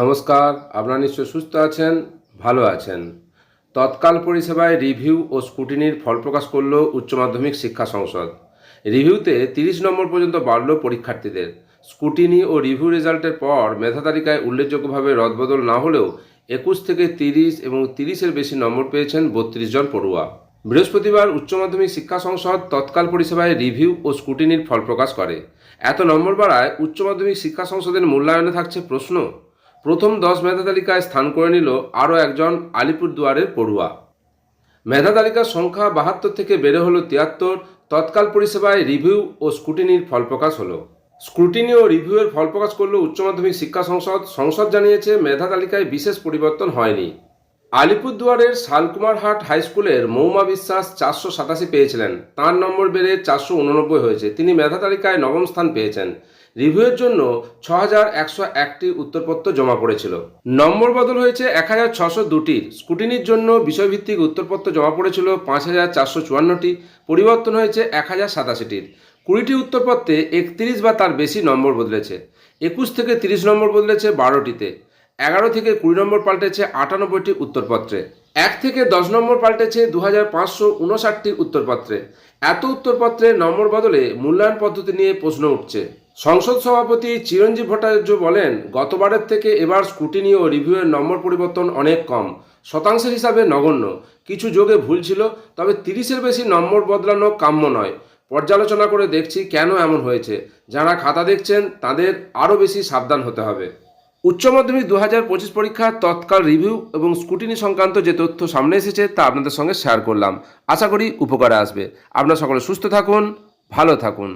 নমস্কার, আপনারা নিশ্চয় সুস্থ আছেন, ভালো আছেন। তৎকাল পরিষেবায় রিভিউ ও স্কুটিনির ফল প্রকাশ করল উচ্চ মাধ্যমিক শিক্ষা সংসদ। রিভিউতে তিরিশ নম্বর পর্যন্ত বাড়ল পরীক্ষার্থীদের। স্কুটিনি ও রিভিউ রেজাল্টের পর মেধা তালিকায় উল্লেখযোগ্যভাবে রদবদল না হলেও একুশ থেকে তিরিশ এবং তিরিশের বেশি নম্বর পেয়েছেন বত্রিশ জন পড়ুয়া। বৃহস্পতিবার উচ্চ মাধ্যমিক শিক্ষা সংসদ তৎকাল পরিষেবায় রিভিউ ও স্কুটিনির ফল প্রকাশ করে। এত নম্বর বাড়ায় উচ্চ মাধ্যমিক শিক্ষা সংসদের মূল্যায়নে থাকছে প্রশ্ন প্রথম দশ মেধা তালিকায় স্থান করে নিল আরও একজন আলিপুরদুয়ারের পড়ুয়া। মেধা তালিকার সংখ্যা বাহাত্তর থেকে বেড়ে হলো তিয়াত্তর, তৎকাল পরিষেবায় রিভিউ ও স্ক্রুটিনির ফল প্রকাশ হলো। স্ক্রুটিনি ও রিভিউয়ের ফল প্রকাশ করল উচ্চ মাধ্যমিক শিক্ষা সংসদ। সংসদ জানিয়েছে, মেধা তালিকায় বিশেষ পরিবর্তন হয়নি। আলিপুরদুয়ারের শালকুমারহাট হাই স্কুলের মৌমা বিশ্বাস চারশো সাতাশি পেয়েছিলেন। তার নম্বর বেড়ে চারশো উননব্বই হয়েছে। তিনি মেধা তালিকায় নবম স্থান পেয়েছেন। রিভিউয়ের জন্য ছ হাজার একশো একটি উত্তরপত্র জমা পড়েছিল। নম্বর বদল হয়েছে এক হাজার ছশো দুটির স্কুটিনির জন্য বিষয়ভিত্তিক উত্তরপত্র জমা পড়েছিল পাঁচ হাজার চারশো চুয়ান্নটি। পরিবর্তন হয়েছে এক হাজার সাতাশিটির। কুড়িটি উত্তরপত্রে একত্রিশ বা তার বেশি নম্বর বদলেছে। একুশ থেকে তিরিশ নম্বর বদলেছে বারোটিতে। এগারো থেকে কুড়ি নম্বর পাল্টেছে আটানব্বইটি উত্তরপত্রে। এক থেকে দশ নম্বর পাল্টেছে দু হাজার পাঁচশো উনষাটটি উত্তরপত্রে। এত উত্তরপত্রে নম্বর বদলে মূল্যায়ন পদ্ধতি নিয়ে প্রশ্ন উঠছে। সংসদ সভাপতি চিরঞ্জীব ভট্টাচার্য বলেন, গতবারের থেকে এবার স্কুটিনি ও রিভিউয়ের নম্বর পরিবর্তন অনেক কম। শতাংশের হিসাবে নগণ্য। কিছু যোগে ভুল ছিল, তবে তিরিশের বেশি নম্বর বদলানো কাম্য নয়। পর্যালোচনা করে দেখছি কেন এমন হয়েছে। যারা খাতা দেখছেন, তাদের আরও বেশি সাবধান হতে হবে। উচ্চ মাধ্যমিক দু হাজার পঁচিশ পরীক্ষার তৎকাল রিভিউ এবং স্কুটিনি সংক্রান্ত যে তথ্য সামনে এসেছে তা আপনাদের সঙ্গে শেয়ার করলাম। আশা করি উপকারে আসবে। আপনারা সকলে সুস্থ থাকুন, ভালো থাকুন।